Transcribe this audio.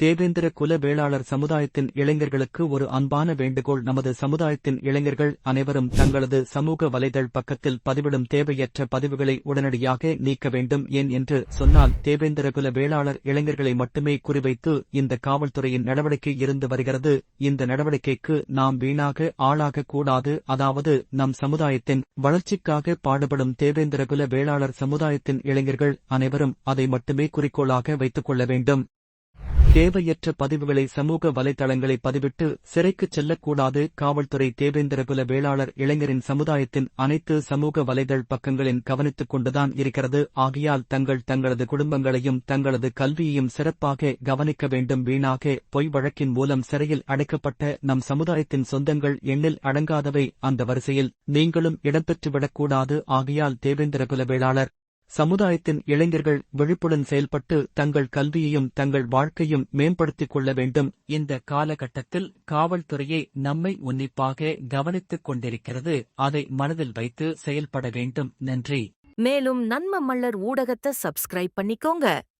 தேவேந்திர குல வேளாளர் சமுதாயத்தின் இளைஞர்களுக்கு ஒரு அன்பான வேண்டுகோள். நமது சமுதாயத்தின் இளைஞர்கள் அனைவரும் தங்களது சமூக வலைதள் பக்கத்தில் பதிவிடும் தேவையற்ற பதிவுகளை உடனடியாக நீக்க வேண்டும். ஏன் என்று சொன்னால் தேவேந்திர குல வேளாளர் இளைஞர்களை மட்டுமே குறிவைத்து இந்த காவல்துறையின் நடவடிக்கை இருந்து வருகிறது. இந்த நடவடிக்கைக்கு நாம் வீணாக ஆளாக கூடாது. அதாவது நம் சமுதாயத்தின் வளர்ச்சிக்காக பாடுபடும் தேவேந்திரகுல வேளாளர் சமுதாயத்தின் இளைஞர்கள் அனைவரும் அதை மட்டுமே குறிக்கோளாக வைத்துக் கொள்ள வேண்டும். தேவையற்ற பதிவுகளை சமூக வலைதளங்களை பதிவிட்டு சிறைக்குச் செல்லக்கூடாது. காவல்துறை தேவேந்திரகுல வேளாளர் இளைஞரின் சமுதாயத்தின் அனைத்து சமூக வலைதள் பக்கங்களின் கவனித்துக் கொண்டுதான் இருக்கிறது. ஆகையால் தங்கள் தங்களது குடும்பங்களையும் தங்களது கல்வியையும் சிறப்பாக கவனிக்க வேண்டும். வீணாக பொய் வழக்கின் மூலம் சிறையில் அடைக்கப்பட்ட நம் சமுதாயத்தின் சொந்தங்கள் எண்ணில் அடங்காதவை. அந்த வரிசையில் நீங்களும் இடம்பெற்றுவிடக்கூடாது. ஆகையால் தேவேந்திரகுல வேளாளர் சமுதாயத்தின் இளைஞர்கள் விழிப்புடன் செயல்பட்டு தங்கள் கல்வியையும் தங்கள் வாழ்க்கையும் மேம்படுத்திக் கொள்ள வேண்டும். இந்த காலகட்டத்தில் காவல்துறையை நம்மை உன்னிப்பாக கவனித்துக் கொண்டிருக்கிறது. அதை மனதில் வைத்து செயல்பட வேண்டும். நன்றி. மேலும் நன்ம மல்லர் ஊடகத்தை சப்ஸ்கிரைப் பண்ணிக்கோங்க.